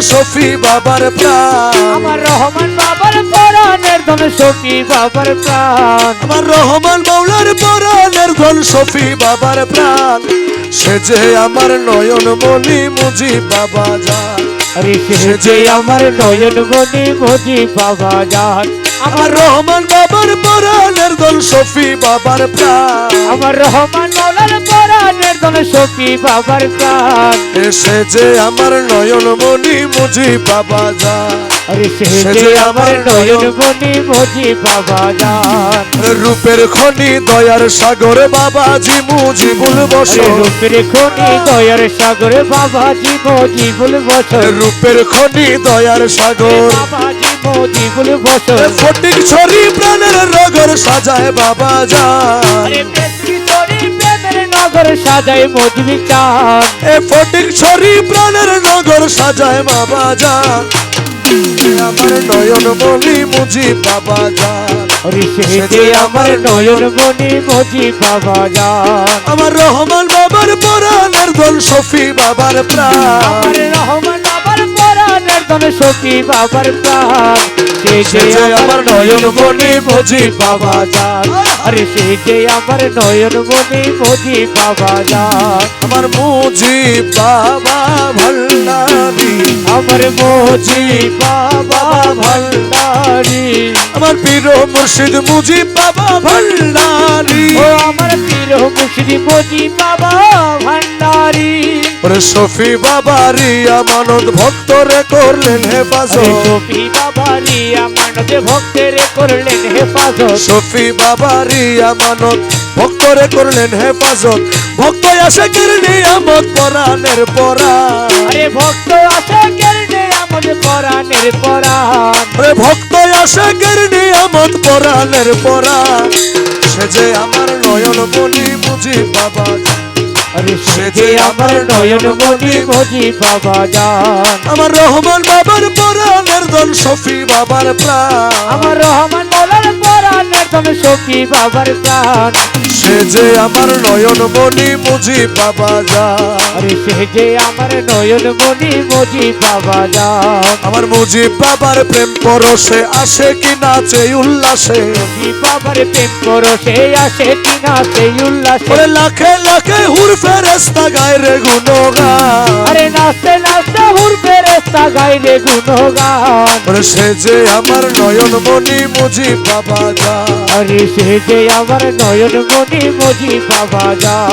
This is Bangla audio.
সফি বাবার প্রাণ। আমার রহমান বাবার পরাণের ধন সখী বাবার প্রাণ। আমার রহমান মাওলার পরাণের ধন সফি বাবার প্রাণ। সে যে আমার নয়ন মনি মুজি বাবা যান। আরে সে যে আমার নয়ন মনি মজি বাবা যান। আমার রহমান বাবার পরাণের সফি বাবার প্রাণ। আমার রহমান মৌলার পরাণের ধন সখী বাবার প্রাণ। এসে যে আমার নয়ন মনি মুজি বাবা যান যে যে আমার আমার নয়ন মনি মজি বাবা যান রূপের খনি দয়ার সাগর বাবাজি মুজিবুল আরে বসর রূপের খনি দয়ার সাগরে বাবা জীব জীবুল বছর রূপের খনি দয়ার সাগর। বাবা জীব জীবুল বছর ফটিক ছড়ি প্রাণের রগর সাজায় বাবা যান নগর সাজায় চান। এ ফটিক ছড়ি প্রাণের নগর সাজায় বাবা যান আমার নয়ন বলি মুজি বাবা যান আমার নয়ন মনি মজি বাবা যান আমার রহমান বাবার পরাণের দল সফি বাবার প্রাণ। আমার রহমান বাবার পরাণের ধন সখী বাবার প্রাণ। যে আমার নয়ন মনি মজি মুজি বাবা যান আরে যে আমার নয়ন মনি মজি বাবা যান আমার মুজি বাবা ভাল্লারি। আমার মজি বাবা ভান্ডারি আমার পীর মুর্শিদ মুজি বাবা ভাল্লারি। ও আমার পীর মুশরি মজি বাবা ভান্ডারি ওরে সফি বাবারি আমানত ভক্তরে করলেন আরে হেফাজত সফি বাবা রিয়া মানবে ভক্তের করলেন হেফাজত। সফি বাবারি আমানত ভক্তরে করলেন হেফাজত। ভক্ত আসে কিরণি আমত পরাণের পরা আরে ভক্ত আছে কেড়ে আমাদের পরাণের পরাণ। ওরে ভক্ত আসে কিরণি আমত পরাণের পরা সে যে আমার নয়ন মনি মুজি বাবা আরে সে যে আমার নয়ন মনি মজি বাবা যান আমার রহমান বাবার পরাণের দল সফি বাবার প্রাণ। আমার রহমান তুমি সখী বাবার প্রাণ। সে যে আমার নয়ন মনি মুজি বাবা যা আরে সে যে আমার নয়ন মনি মজি বাবা যান। আমার মুজি বাবার প্রেম পরশে আসে কি নাচে উল্লাসে? বাবার প্রেম সে আসে কিনা সেই উল্লাসে? লাখে লাখে হুর ফেরেস্তা গায় রে গুণগান। আরে নাচতে নাচতে রেস্তা গাইলে গুণগান। সে যে আমার নয়ন মনি মুজি বাবা যা। আরে সে যে আমার নয়ন মনি মুজি বাবা যান